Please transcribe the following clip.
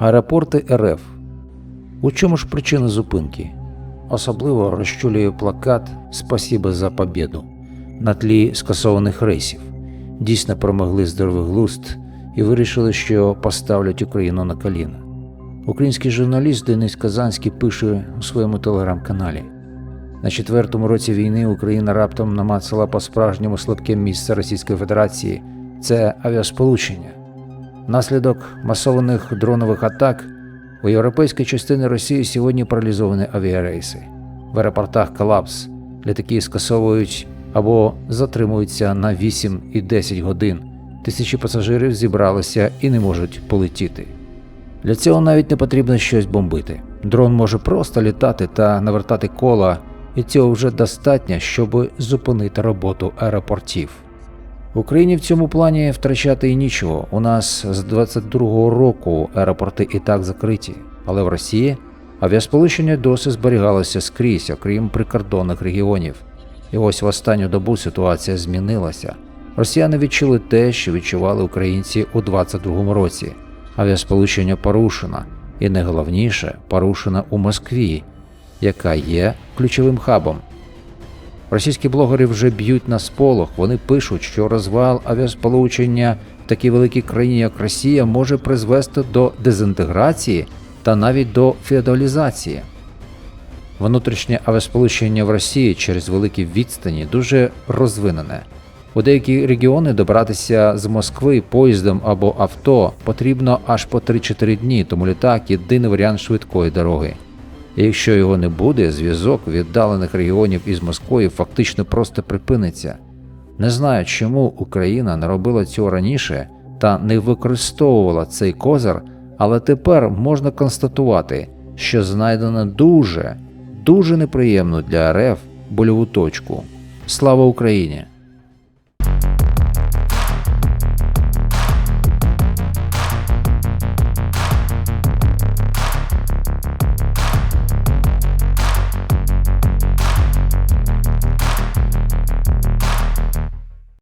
Аеропорти РФ. У чому ж причина зупинки? Особливо розчулює плакат Спасіба за побєду на тлі скасованих рейсів. Дійсно промогли здоровий глузд і вирішили, що поставлять Україну на коліна. Український журналіст Денис Казанський пише у своєму телеграм-каналі. На четвертому році війни Україна раптом намацала по-справжньому слабке місце Російської Федерації це авіасполучення. Внаслідок масованих дронових атак у європейській частині Росії сьогодні паралізовані авіарейси. В аеропортах колапс. Літаки скасовують або затримуються на 8 і 10 годин. Тисячі пасажирів зібралися і не можуть полетіти. Для цього навіть не потрібно щось бомбити. Дрон може просто літати та навертати кола, і цього вже достатньо, щоб зупинити роботу аеропортів. Україні в цьому плані втрачати і нічого. У нас з 22-го року аеропорти і так закриті, але в Росії авіасполучення досі зберігалося скрізь, окрім прикордонних регіонів. І ось в останню добу ситуація змінилася. Росіяни відчули те, що відчували українці у 22-му році. Авіасполучення порушено, і найголовніше порушено у Москві, яка є ключовим хабом. Російські блогери вже б'ють на сполох. Вони пишуть, що розвал авіасполучення в такій великій країні, як Росія, може призвести до дезінтеграції та навіть до феодалізації. Внутрішнє авіасполучення в Росії через великі відстані дуже розвинене. У деякі регіони добратися з Москви поїздом або авто потрібно аж по 3-4 дні, тому літак єдиний варіант швидкої дороги. І якщо його не буде, зв'язок віддалених регіонів із Москвою фактично просто припиниться. Не знаю, чому Україна не робила цього раніше та не використовувала цей козир, але тепер можна констатувати, що знайдено дуже, дуже неприємну для РФ больову точку. Слава Україні!